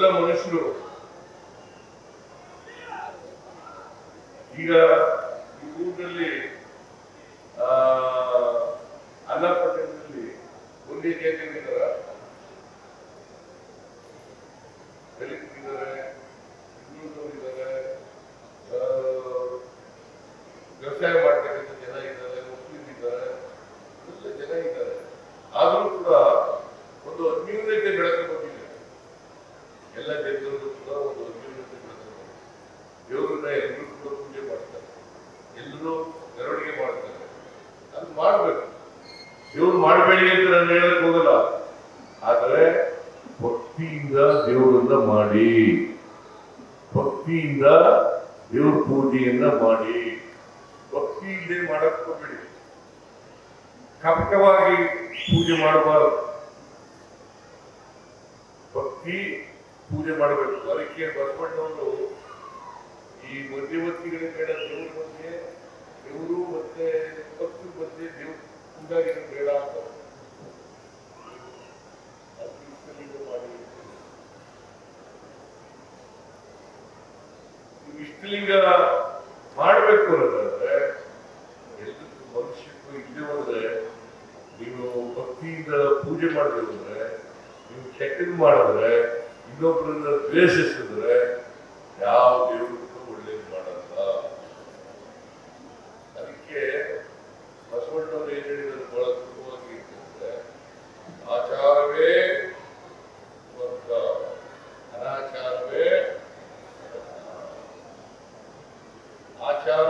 ನಾವೆಲ್ಲ ಮನುಷ್ಯರು. ಈಗ ಈ ಊರಿನಲ್ಲಿ ಅನ್ನಪಟ್ಟಣದಲ್ಲಿ ಒಂದೇ ಜಾತಿಯಲ್ಲಿದ್ದಾರ ದಲಿತರಿದ್ದಾರೆ ಹಿಂದುಳಿದವರಿದ್ದಾರೆ ಆ, ವ್ಯವಸಾಯ ದೇವರನ್ನ ಎಲ್ಲರೂ ಪೂಜೆ ಮಾಡ್ತಾರೆ. ಎಲ್ಲರೂ ಮೆರವಣಿಗೆ ಮಾಡ್ತಾರೆ. ಅದು ಮಾಡಬೇಕು. ದೇವ್ರು ಮಾಡಬೇಡಿ ಅಂತ ನಾನು ಹೇಳಕ್ ಹೋಗಲ್ಲ. ಆದರೆ ಭಕ್ತಿಯಿಂದ ದೇವರನ್ನ ಮಾಡಿ. ಭಕ್ತಿಯಿಂದ ದೇವ್ರ ಪೂಜೆಯನ್ನ ಮಾಡಿ. ಭಕ್ತಿ ಇಲ್ಲದೆ ಮಾಡಕ್ ಹೋಗ್ಬೇಡಿ. ಕಪಟವಾಗಿ ಪೂಜೆ ಮಾಡಬಾರದು. ಭಕ್ತಿ ಪೂಜೆ ಮಾಡಬೇಕು. ಅದಕ್ಕೆ ಬಸವಣ್ಣವರು ಮಧ್ಯವರ್ತಿಗಳ ಬೇಡ, ದೇವ್ರ ಬಗ್ಗೆ, ದೇವರು ಮತ್ತೆ ತಪ್ಪು ಬಗ್ಗೆ ದೇವ್ರ ಉಂಟಾಗಿರೋ ಬೇಡ ಅಂತ. ಇಷ್ಟಲಿಂಗ ಮಾಡಬೇಕು ಅನ್ನೋದಾದ್ರೆ ಎಲ್ಲರಿಗೂ ಮನುಷ್ಯಕ್ಕೂ ಇದೆ ಹೋದ್ರೆ, ನೀವು ಭಕ್ತಿಯಿಂದ ಪೂಜೆ ಮಾಡಬೇಕು ಅಂದ್ರೆ ನೀವು ಕೆಟ್ಟದ್ದು ಮಾಡಿದ್ರೆ ಇನ್ನೊಬ್ಬರನ್ನ ದ್ವೇಷಿಸಿದ್ರೆ ಆಚಾರ